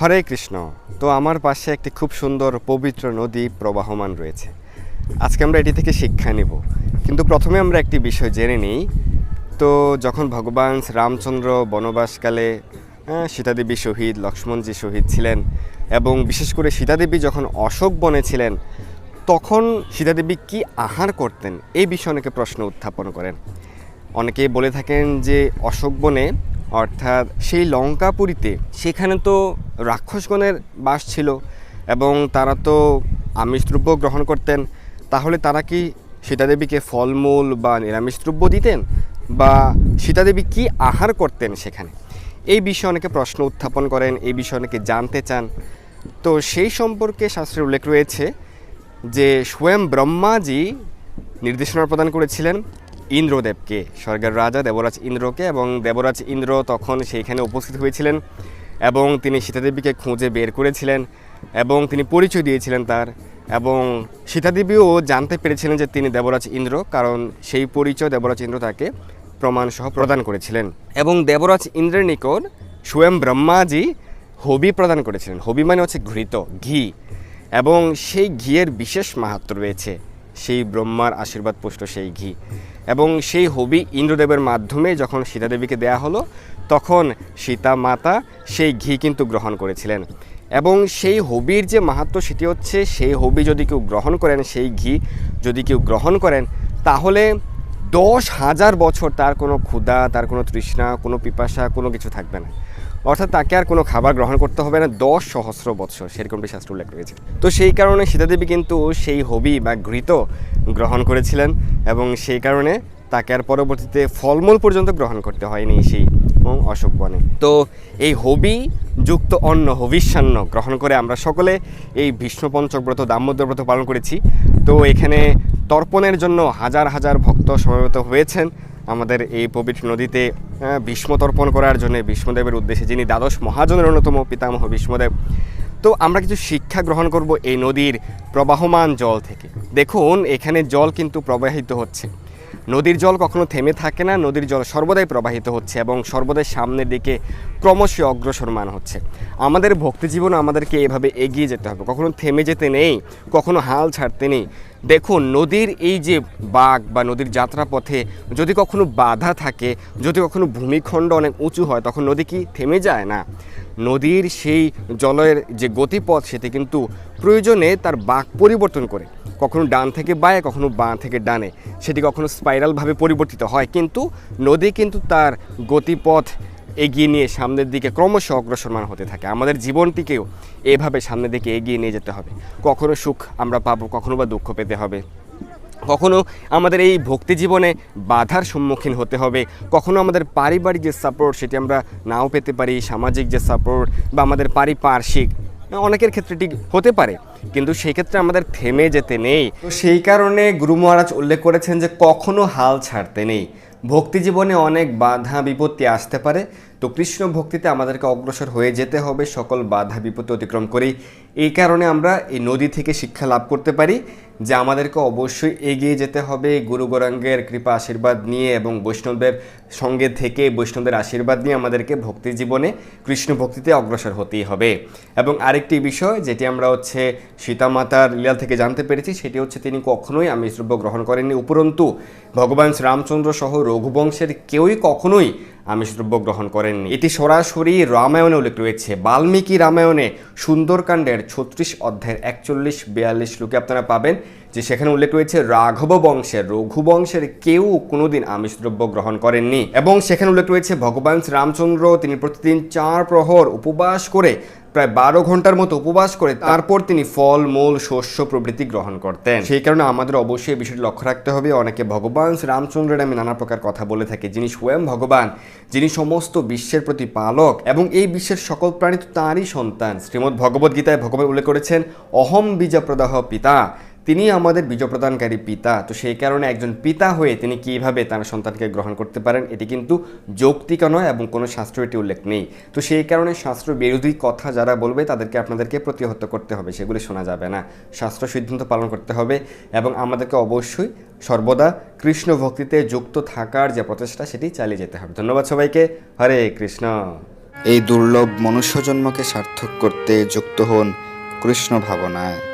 হরে কৃষ্ণ। তো আমার পাশে একটি খুব সুন্দর পবিত্র নদী প্রবাহমান রয়েছে। আজকে আমরা এটি থেকে শিক্ষা নেব। কিন্তু প্রথমে আমরা একটি বিষয় জেনে নিই। তো যখন ভগবান রামচন্দ্র বনবাসকালে সীতাদেবী শহীদ, লক্ষ্মণজি শহীদ ছিলেন এবং বিশেষ করে সীতাদেবী যখন অশোক বনে ছিলেন, তখন সীতাদেবী কি আহার করতেন? এই বিষয়ে অনেকে প্রশ্ন উত্থাপন করেন। অনেকে বলে থাকেন যে অশোক বনে অর্থাৎ সেই লঙ্কাপুরীতে সেখানে তো রাক্ষসগণের বাস ছিল এবং তারা তো আমিষ দ্রব্য গ্রহণ করতেন, তাহলে তারা কি সীতাদেবীকে ফলমূল বা নিরামিষ দ্রব্য দিতেন বা সীতাদেবী কি আহার করতেন সেখানে? এই বিষয়ে অনেকে প্রশ্ন উত্থাপন করেন, এই বিষয়ে অনেকে জানতে চান। তো সেই সম্পর্কে শাস্ত্রের উল্লেখ রয়েছে যে স্বয়ং ব্রহ্মাজি নির্দেশনা প্রদান করেছিলেন ইন্দ্রদেবকে, স্বর্গের রাজা দেবরাজ ইন্দ্রকে এবং দেবরাজ ইন্দ্র তখন সেইখানে উপস্থিত হয়েছিলেন এবং তিনি সীতাদেবীকে খুঁজে বের করেছিলেন এবং তিনি পরিচয় দিয়েছিলেন তার এবং সীতাদেবীও জানতে পেরেছিলেন যে তিনি দেবরাজ ইন্দ্র, কারণ সেই পরিচয় দেবরাজ ইন্দ্র তাকে প্রমাণসহ প্রদান করেছিলেন। এবং দেবরাজ ইন্দ্রের নিকট স্বয়ং ব্রহ্মাজি হবি প্রদান করেছিলেন। হবি মানে হচ্ছে ঘৃত, ঘি। এবং সেই ঘিয়ের বিশেষ মাহাত্ম রয়েছে। সেই ব্রহ্মার আশীর্বাদ পুষ্ট সেই ঘি। এবং সেই হবি ইন্দ্রদেবের মাধ্যমে যখন সীতাদেবীকে দেয়া হলো, তখন সীতা মাতা সেই ঘি কিন্তু গ্রহণ করেছিলেন। এবং সেই হবির যে মাহাত্ম সেটি হচ্ছে, সেই হবি যদি কেউ গ্রহণ করেন, সেই ঘি যদি কেউ গ্রহণ করেন, তাহলে দশ হাজার বছর তার কোনো ক্ষুধা, তার কোনো তৃষ্ণা, কোনো পিপাসা, কোনো কিছু থাকবে না। অর্থাৎ তাকে আর কোনো খাবার গ্রহণ করতে হবে না, দশ সহস্র বৎসর সেরকমটি শাস্ত্র উল্লেখ রয়েছে। তো সেই কারণে সীতাদেবী কিন্তু সেই হবি বা ঘৃত গ্রহণ করেছিলেন এবং সেই কারণে তাকে আর পরবর্তীতে ফলমূল পর্যন্ত গ্রহণ করতে হয়নি সেই অশোক বনে। তো এই হবি যুক্ত অন্ন, হবিষ্যান্ন গ্রহণ করে আমরা সকলে এই বিষ্ণু পঞ্চব্রত দামোদর ব্রত পালন করেছি। তো এখানে তর্পণের জন্য হাজার হাজার ভক্ত সমবেত হয়েছেন। আমাদের এই পবিত্র নদীতে আহ, ভীষ্ম তর্পণ করার জন্য ভীষ্মদেবের উদ্দেশ্যে যিনি দ্বাদশ মহাজনের অন্যতম পিতামহ ভীষ্মদেব। তো আমরা কিছু শিক্ষা গ্রহণ করব এই নদীর প্রবাহমান জল থেকে। দেখুন এখানে জল কিন্তু প্রবাহিত হচ্ছে। নদীর জল কখনো থেমে থাকে না নদীর জল সর্বদাই প্রবাহিত হচ্ছে এবং সর্বদাই সামনের দিকে ক্রমশ অগ্রসরমান হচ্ছে। আমাদের ভক্তি জীবন আমাদেরকে এভাবে এগিয়ে যেতে হবে। কখনো থেমে যেতে নেই কখনো হাল ছাড়তে নেই। দেখুন, নদীর এই যে বাঘ বা নদীর যাত্রাপথে যদি কখনো বাধা থাকে, যদি কখনো ভূমিখণ্ড অনেক উঁচু হয়, তখন নদী কি থেমে যায় না? নদীর সেই জলের যে গতিপথ, সেটি কিন্তু প্রয়োজনে তার বাঁক পরিবর্তন করে। কখনো ডান থেকে বাঁয়ে, কখনো বাঁ থেকে ডানে। সেটি কখনো স্পাইরালভাবে পরিবর্তিত হয়। কিন্তু নদী কিন্তু তার গতিপথ এগিয়ে নিয়ে সামনের দিকে ক্রমশ অগ্রসরমান হতে থাকে। আমাদের জীবনটিকেও এভাবে সামনের দিকে এগিয়ে নিয়ে যেতে হবে। কখনো সুখ আমরা পাবো, কখনো বা দুঃখ পেতে হবে। কখনো আমাদের এই ভক্তি জীবনে বাধার সম্মুখীন হতে হবে। কখনো আমাদের পারিবারিক যে সাপোর্ট সেটি আমরা নাও পেতে পারি, সামাজিক যে সাপোর্ট বা আমাদের পারিপার্শ্বিক, অনেকের ক্ষেত্রে ঠিক হতে পারে। কিন্তু সেই ক্ষেত্রে আমাদের থেমে যেতে নেই। তো সেই কারণে গুরু মহারাজ উল্লেখ করেছেন যে কখনো হাল ছাড়তে নেই। ভক্তি জীবনে অনেক বাধা বিপত্তি আসতে পারে। তো কৃষ্ণ ভক্তিতে আমাদেরকে অগ্রসর হয়ে যেতে হবে, সকল বাধা বিপত্তি অতিক্রম করেই। এই কারণে আমরা এই নদী থেকে শিক্ষা লাভ করতে পারি যে আমাদেরকে অবশ্যই এগিয়ে যেতে হবে, গুরু গৌরাঙ্গের কৃপা আশীর্বাদ নিয়ে এবং বৈষ্ণবদের সঙ্গে থেকে বৈষ্ণবদের আশীর্বাদ নিয়ে আমাদেরকে ভক্তি জীবনে কৃষ্ণ ভক্তিতে অগ্রসর হতেই হবে। এবং আরেকটি বিষয় যেটি আমরা হচ্ছে সীতামাতার লীলা থেকে জানতে পেরেছি, সেটি হচ্ছে তিনি কখনোই আমিষ দ্রব্য গ্রহণ করেননি। উপরন্তু, ভগবান শ্রীরামচন্দ্র সহ রঘুবংশের কেউই কখনোই আমিষ দ্রব্য গ্রহণ করেননি। এটি সরাসরি রামায়ণে উল্লেখ রয়েছে। বাল্মীকি রামায়ণে সুন্দরকাণ্ডের ছত্রিশ অধ্যায়ের একচল্লিশ, বিয়াল্লিশ লোকে আপনারা পাবেন যে সেখানে উল্লেখ রয়েছে, রাঘব বংশের রঘুবংশের কেউ কোনোদিন আমিষ দ্রব্য গ্রহণ করেননি। এবং সেখানে উল্লেখ রয়েছে, ভগবান শ্রীরামচন্দ্র তিনি প্রতিদিন চার প্রহর উপবাস করে প্রায় বারো ঘণ্টার মতো উপবাস করে তারপর তিনি ফল, মূল, শস্য প্রভৃতি গ্রহণ করতেন। সেই কারণে আমাদের অবশ্যই বিষয়টি লক্ষ্য রাখতে হবে। অনেকে ভগবান, শ্রীরামচন্দ্রের আমি নানা প্রকার কথা বলে থাকি, যিনি স্বয়ং ভগবান, যিনি সমস্ত বিশ্বের প্রতি পালক এবং এই বিশ্বের সকল প্রাণী তো তাঁরই সন্তান। শ্রীমদ্ ভগবদ্গীতায় ভগবান উল্লেখ করেছেন, অহম বিজাপ্রদাহ প্রদাহ পিতা। তিনি আমাদের বীজ প্রদানকারী পিতা। তো সেই কারণে একজন পিতা হয়ে তিনি কীভাবে তার সন্তানকে গ্রহণ করতে পারেন, এটি কিন্তু যৌক্তিক নয় এবং কোনো শাস্ত্র এটি উল্লেখ নেই। তো সেই কারণে শাস্ত্র বিরোধী কথা যারা বলবে, তাদেরকে আপনাদেরকে প্রতিহত করতে হবে, সেগুলি শোনা যাবে না। শাস্ত্র সিদ্ধান্ত পালন করতে হবে এবং আমাদেরকে অবশ্যই সর্বদা কৃষ্ণ ভক্তিতে যুক্ত থাকার যে প্রচেষ্টা, সেটি চালিয়ে যেতে হবে। ধন্যবাদ সবাইকে। হরে কৃষ্ণ। এই দুর্লভ মনুষ্য জন্মকে সার্থক করতে যুক্ত হন কৃষ্ণ ভাবনায়।